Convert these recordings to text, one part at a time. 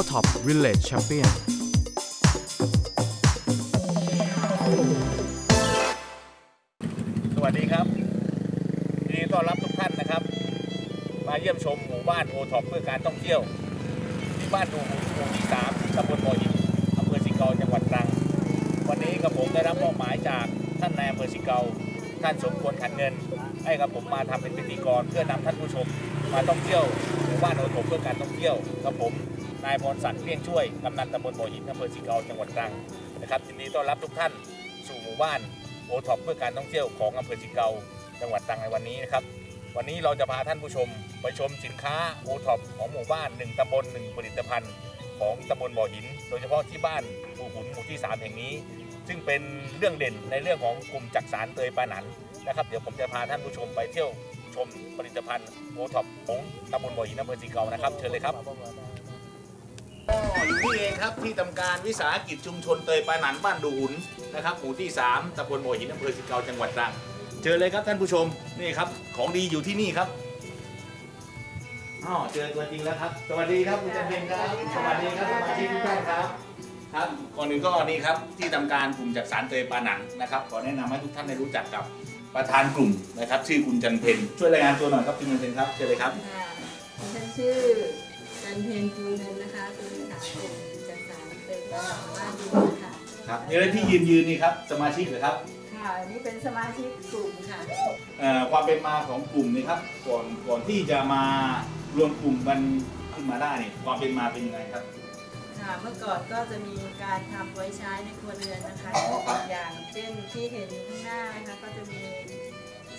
O-Top Village Champion สวัสดีครับยินดีต้อนรับทุกท่านนะครับ มาเยี่ยมชมหมู่บ้านโอท็อปเพื่อการท่องเที่ยว ที่บ้านดูหมู่ที่3ตำบลบ่อหินอำเภอสิเกาจังหวัดตรัง วันนี้กับผมได้รับมอบหมายจากท่านนายอำเภอสิเกาท่านสมควรขันเงิน ให้กับผมมาทำเป็นพิธีกรเพื่อนำท่านผู้ชม มาท่องเที่ยวหมู่บ้านโอท็อปเพื่อการท่องเที่ยวกับผม นายพรศักดิ์เพียงช่วยกำนันตำบลบ่อหินอำเภอสิเกาจังหวัดตรังนะครับยินดีต้อนรับทุกท่านสู่หมู่บ้านโอท็อปเพื่อการท่องเที่ยวของอำเภอสิเกาจังหวัดตรังในวันนี้นะครับ วันนี้เราจะพาท่านผู้ชมไปชมสินค้าโอท็อปของหมู่บ้าน 1ตำบล1ผลิตภัณฑ์ ของตำบลบ่อหิน โดยเฉพาะที่บ้านปูหุนหมู่ที่ 3 แห่งนี้ ซึ่งเป็นเรื่องเด่นในเรื่องของกลุ่มจักสารเตยปาหนันนะครับเดี๋ยวผมจะพาท่านผู้ชมไปเที่ยวชมผลิตภัณฑ์โอท็อปของตำบลบ่อหินอำเภอสิเกานะครับเชิญเลยครับ อยู่ที่เองครับที่ทำการวิสาหกิจชุมชนเตยปาหนันบ้านดูหุนนะครับหมู่ที่ 3ตำบลโบวหินอำเภอสิเกาจังหวัดตรังเจอเลยครับท่านผู้ชมนี่ครับของดีอยู่ที่นี่ครับอ๋อเจอตัวจริงแล้วครับ สวัสดีครับคุณจันเพ็ญครับ สวัสดีครับสมาชิกทุกท่านครับครับก่อนอื่นก็นี่ครับที่ทำการกลุ่มจักสารเตยปาหนันนะครับขอแนะนำให้ทุกท่านได้รู้จักกับประธานกลุ่มนะครับ ชื่อคุณจันเพ็ญช่วยรายงานตัวหน่อยครับคุณจันเพ็ญครับเชิญเลยครับค่ะฉันชื่อ จันเพนภูเงินนะคะเป็นเลขากลุ่มจัดสารเป็นระดับบ้านดูค่ะครับนี่เลยที่ยืนยืนนี่ครับสมาชิกเหรอครับค่ะอันนี่เป็นสมาชิกกลุ่มค่ะเอ่อความเป็นมาของกลุ่มนี่ครับก่อนก่อนที่จะมารวมกลุ่มกันขึ้นมาได้เนี่ยความเป็นมาเป็นยังไงครับค่ะเมื่อก่อนก็จะมีการทำไว้ใช้ในครัวเรือนนะคะอ๋อครับอย่างเช่นที่เห็นข้างหน้านะคะก็จะมี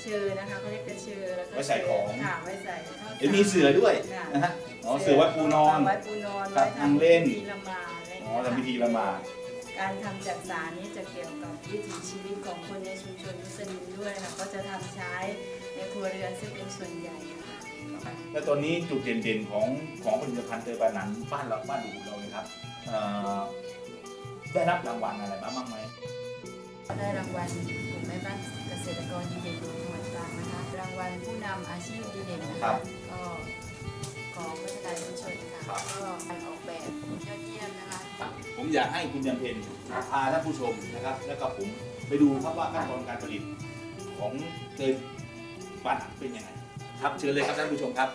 เชือนะคะเขาเรียกเป็นเชือแล้วก็ไว้ใส่ของค่ะไว้ใส่ข้าวสารเดี๋ยวมีเสือด้วยค่ะนะฮะอ๋อเสือไว้ปูนอนไว้ปูนอนครับไว้นั่งเล่นพิธีละหมาดอะไรอย่างอ๋อเงี้ยทำพิธีค่ะละหมาดการทำจากสารนี้จะเกี่ยวกับวิถีชีวิตของคนในชุมชนมุสลิมด้วยค่ะก็จะทำใช้ในครัวเรือนซึ่งเป็นส่วนใหญ่ค่ะแล้วตอนนี้จุดเด่นๆของของผลิตภัณฑ์เตยปานันบ้านเราบ้านดูเราเนี่ยครับเอ่อได้รับรางวัลอะไรบ้างบ้างไหมได้รางวัลกลุ่มแม่บ้านเกษตรกรดีเด่น นำอาชีพดีเด่นนะคะก็ของราชการชุมชนค่ะก็การออกแบบยอดเยี่ยมนะคะผมอยากให้คุณยำเพนพาท่านผู้ชมนะครับ แล้วก็ผมไปดูครับว่าขั้นตอนการผลิตของเตยปานันเป็นยังไงครับเชิญเลยครับท่านผู้ชมครับ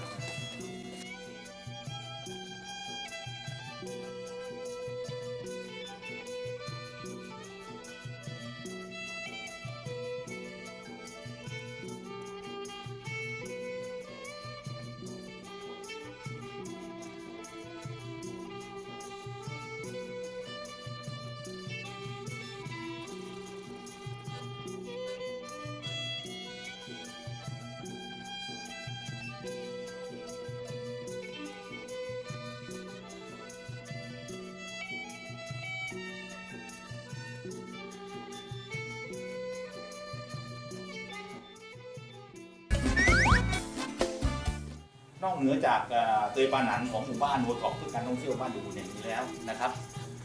นอกเหนือจากเอ่อเตยปาหนันของหมู่บ้านโนท็อปเพื่อการท่องเที่ยวบ้านดูแห่งนี้แล้วนะครับ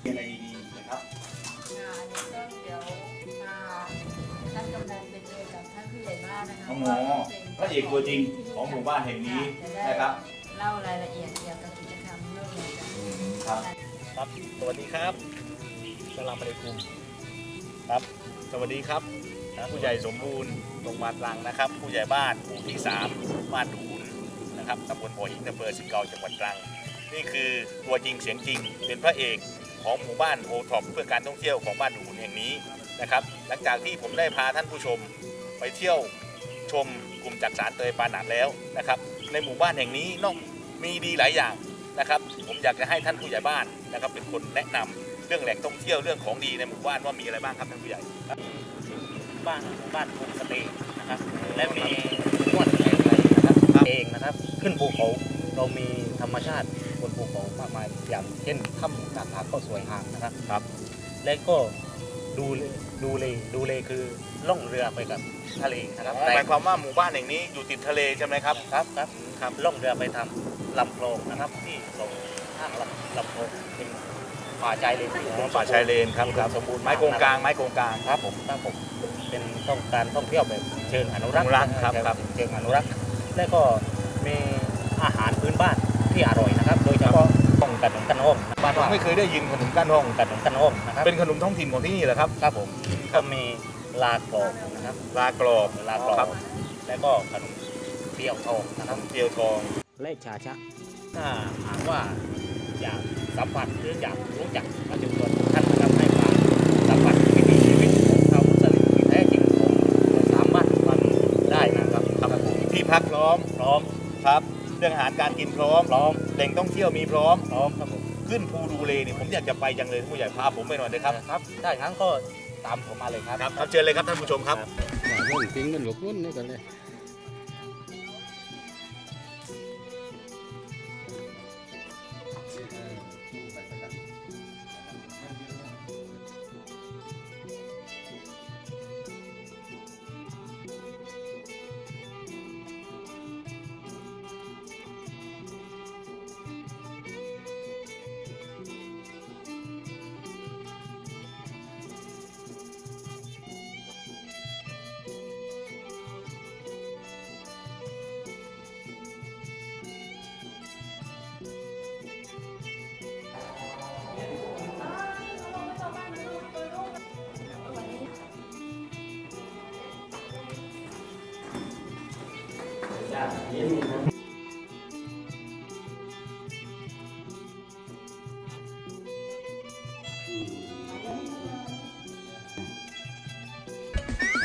มีอะไรดีๆนะครับงานนี้ก็เดี๋ยวมาท่านกำนันเป็นเอกกับท่านผู้ใหญ่บ้านนะคะอ๋อพระเอกตัวจริงของหมู่บ้านแห่งนี้นะครับเล่ารายละเอียดเกี่ยวกับกิจกรรมเรื่องนี้กันครับครับสวัสดีครับสลามอะลัยกุมครับสวัสดีครับนะผู้ใหญ่สมบูรณ์ตรงมาตรังนะครับ ผู้ใหญ่บ้านหมู่ที่ 3 บ้านดู นะครับตำบลบ่อหินอำเภอสิเกาจังหวัดตรัง นี่คือตัวจริงเสียงจริง เป็นพระเอกของหมู่บ้านโอท็อปเพื่อการท่องเที่ยวของบ้านดูนแห่งนี้นะครับ หลังจากที่ผมได้พาท่านผู้ชมไปเที่ยวชมกลุ่มจักสารเตยปาหนันแล้วนะครับ ในหมู่บ้านแห่งนี้นอกมีดีหลายอย่างนะครับ ผมอยากจะให้ท่านผู้ใหญ่บ้านนะครับ เป็นคนแนะนำเรื่องแหล่งท่องเที่ยวเรื่องของดีในหมู่บ้านว่ามีอะไรบ้างครับท่านผู้ใหญ่บ้านบ้านโฮมสเตย์นะครับและมี นะครับ ขึ้นภูเขาเรามีธรรมชาติบนภูเขามากมายอย่างเช่นถ้ำกาดผาก็สวยงามนะครับครับ และก็ดูเลดูเลดูเลคือล่องเรือไปกับทะเลนะครับหมายความว่าหมู่บ้านแห่งนี้อยู่ติดทะเลใช่ไหมครับครับครับครับล่องเรือไปทำลำคลองนะครับที่ตรงข้างลำลำคลองเป็นป่าชายเลนที่อ๋อป่าชายเลนครับครับสมบูรณ์ไม้โกงกลางไม้โกงกลางครับผมครับผมเป็นต้องการท่องเที่ยวแบบเชิงอนุรักษ์อนุรักษ์ครับครับเชิงอนุรักษ์และก็ มีอาหารพื้นบ้านที่อร่อยนะครับ โดยเฉพาะห้องกันหนมกันห้องบ้านผมว่าไม่เคยได้ยินขนมก้านห้องกันหนมกันห้องนะครับเป็นขนมท้องถิ่นของที่นี่เหรอครับครับผมก็มีลากรอบนะครับลากรอบลากรอครับบแล้วก็ขนมเปรี้ยวทองนะครับเกียวทองและชาชักถ้าหากว่าอยากสัมผัสหรืออยากรู้จักมาถึงตัวท่านนะครับให้มาสัมผัสวิถีชีวิตของชาวมุสลิมที่แท้จริงของสามารถทำได้นะครับครับผมที่พักพร้อมพร้อม ครับ เรื่องอาหารการกินพร้อมพร้อมแหล่งท่องเที่ยวมีพร้อม พร้อมครับผมขึ้นภูดูเลนี่ผมอยากจะไปจังเลยผู้ใหญ่พาผมไปหน่อยเลยครับครับถ้าอย่างนั้นก็ตามผมมาเลยครับครับครับเชิญเลยครับท่านผู้ชมครับรุ่นจริงมันห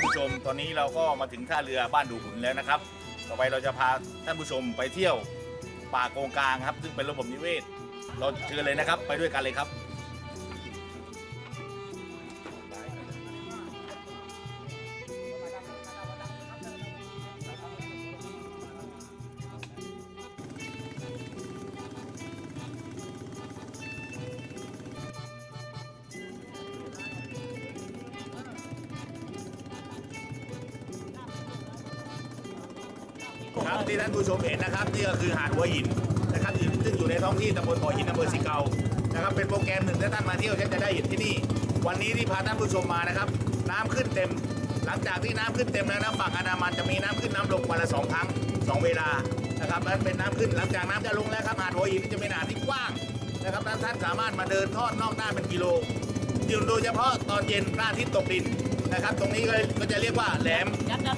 ผู้ชมตอนนี้เราก็มาถึงท่าเรือบ้านดูหุนแล้วนะครับ ต่อไปเราจะพาท่านผู้ชมไปเที่ยวป่าโกงกลางครับ ซึ่งเป็นระบบนิเวศ เราเชิญเลยนะครับ ไปด้วยกันเลยครับ ครับที่ท่านผู้ชมเห็นนะครับนี่ก็คือหาดหัวหินนะครับซึ่งอยู่ในท้องที่ตำบลบ่อหินอำเภอสิเกานะครับเป็นโปรแกรมหนึ่งถ้าท่านมาเที่ยวท่านจะได้เห็นที่นี่ วันนี้ที่พาท่านผู้ชมมานะครับ น้ำขึ้นเต็ม หลังจากที่น้ำขึ้นเต็มแล้วนะฝั่งอันดามันจะมีน้ำขึ้นน้ำลงวันละสองครั้งสองเวลานะครับมันเป็นน้ำขึ้นหลังจากน้ำจะลงแล้วครับหาดหัวหินจะเป็นหาดที่กว้างนะครับท่านสามารถมาเดินทอดนอกด้านเป็นกิโลยู่โดยเฉพาะตอนเย็นพระอาทิตย์ตกดินนะครับ ตรงนี้ก็ก็จะเรียกว่าแหลม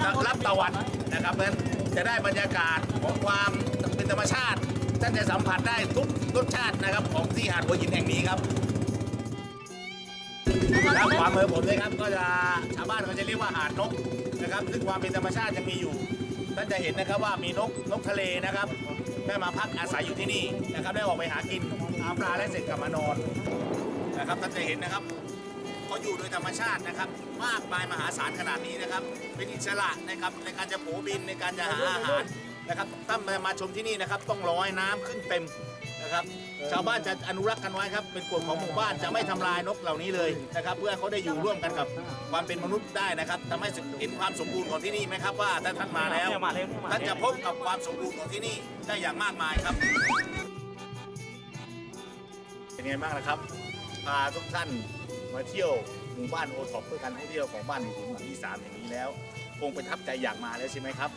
รับตะวันนะครับเพราะฉะนั้นจะได้บรรยากาศของความเป็นธรรมชาติท่านจะสัมผัสได้ทุกรสชาตินะครับของที่หาดหัวหินแห่งนี้ครับครับความเมือผมเลยครับก็จะชาวบ้านเขาจะเรียกว่าหาดนกนะครับ ซึ่งความเป็นธรรมชาติยังมีอยู่ท่านจะเห็นนะครับว่ามีนกนกทะเลนะครับได้มาพักอาศัยอยู่ที่นี่นะครับได้ออกไปหากินหาปลาและเสร็จกลับมานอนนะครับท่านจะเห็นนะครับ เขาอยู่โดยธรรมชาตินะครับ มากมายมหาศาลขนาดนี้นะครับ เป็นอิสระนะครับในการจะโผบินในการจะหาอาหารนะครับถ้ามาชมที่นี่นะครับ ต้องร้อยน้ำขึ้นเต็มนะครับ ชาวบ้านจะอนุรักษ์กันไว้ครับ เป็นกฎของหมู่บ้านจะไม่ทำลายนกเหล่านี้เลยนะครับ เพื่อให้เขาได้อยู่ร่วมกันกับความเป็นมนุษย์ได้นะครับทำให้เห็นความสมบูรณ์ของที่นี่ไหมครับว่าถ้าท่านมาแล้วมาเร็วมาท่านเร็จะวพบกับความสมบูรณ์ของที่นี่ได้อย่างมากมายครับเป็นไงบ้างนะครับพาทุกท่าน มาเที่ยวหมู่บ้านโอท็อปเพื่อการท่องเที่ยวของบ้านหมู่หมู่ที่3อย่างนี้แล้ว คงประทับใจอยากมาแล้วใช่ไหมครับ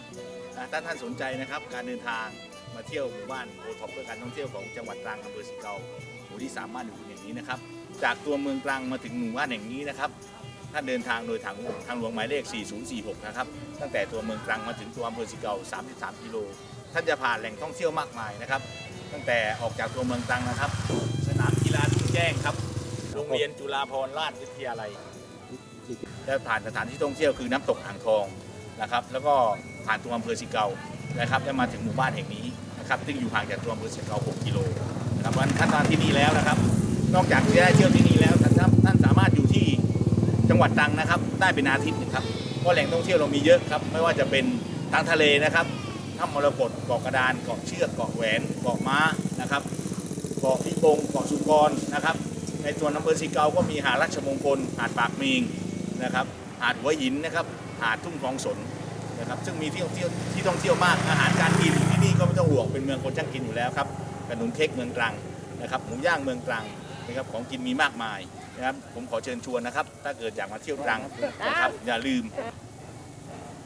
ถ้าท่านสนใจนะครับการเดินทางมาเที่ยวหมู่บ้านโอท็อปเพื่อการท่องเที่ยวของจังหวัดตรังอำเภอสิเกาหมู่ที่3บ้านหมู่แห่งนี้นะครับ จากตัวเมืองตรังมาถึงหมู่บ้านแห่งนี้นะครับท่านเดินทางโดยทางทางหลวงหมายเลข 4046 นะครับ ตั้งแต่ตัวเมืองตรังมาถึงตัวอำเภอสิเกา33 กิโล ท่านจะผ่านแหล่งท่องเที่ยวมากมายนะครับ ตั้งแต่ออกจากตัวเมืองตรังนะครับ สนามกีฬาทุ่งแจ้งครับ โรงเรียนจุฬาภรณราชวิทยาลัยจะผ่านสถานที่ท่องเที่ยวคือน้ำตกอ่างทองนะครับ แล้วก็ผ่านตัวอำเภอสิเกานะครับแล้วมาถึงหมู่บ้านแห่งนี้นะครับซึ่งอยู่ห่างจากตัวอำเภอสิเกา6กิโลนะครับวันท่านมาที่นี่แล้วนะครับ นอกจากจะได้เที่ยวที่นี่แล้วท่านครับท่านสามารถอยู่ที่จังหวัดตรังนะครับ ได้เป็นอาทิตย์นะครับเพราะแหล่งท่องเที่ยวเรามีเยอะครับ ไม่ว่าจะเป็นทางทะเลนะครับถ้ำมรกตเกาะกระดานเกาะเชือกเกาะแหวนเกาะม้านะครับเกาะพิปงเกาะสุกรนะครับ ในตัวนอำเภอสีเกาก็มีหาดรัชมงคล หาดปากมิงนะครับ หาดหัวหินนะครับ หาดทุ่งทองสนนะครับ ซึ่งมีที่ท่องเที่ยวที่ท่องเที่ยวมาก อาหารการกินที่นี่ก็ไม่ต้องห่วง เป็นเมืองคนช่างกินอยู่แล้วครับ ขนมเค้กเมืองตรังนะครับหมูย่างเมืองตรังนะครับ ของกินมีมากมายนะครับ ผมขอเชิญชวนนะครับ ถ้าเกิดอยากมาเที่ยวตรังนะครับ อย่าลืม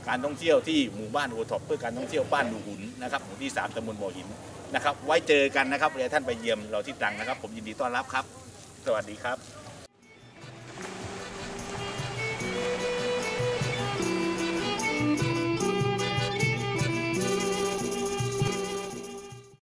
การท่องเที่ยวที่หมู่บ้านโอท็อปเพื่อการท่องเที่ยวบ้านดูหุนนะครับ หมู่ที่ 3ตำบลบ่อหินนะครับ ไว้เจอกันนะครับเวลาท่านไปเยี่ยมเราที่ตรังนะครับ ผมยินดีต้อนรับครับ สวัสดีครับ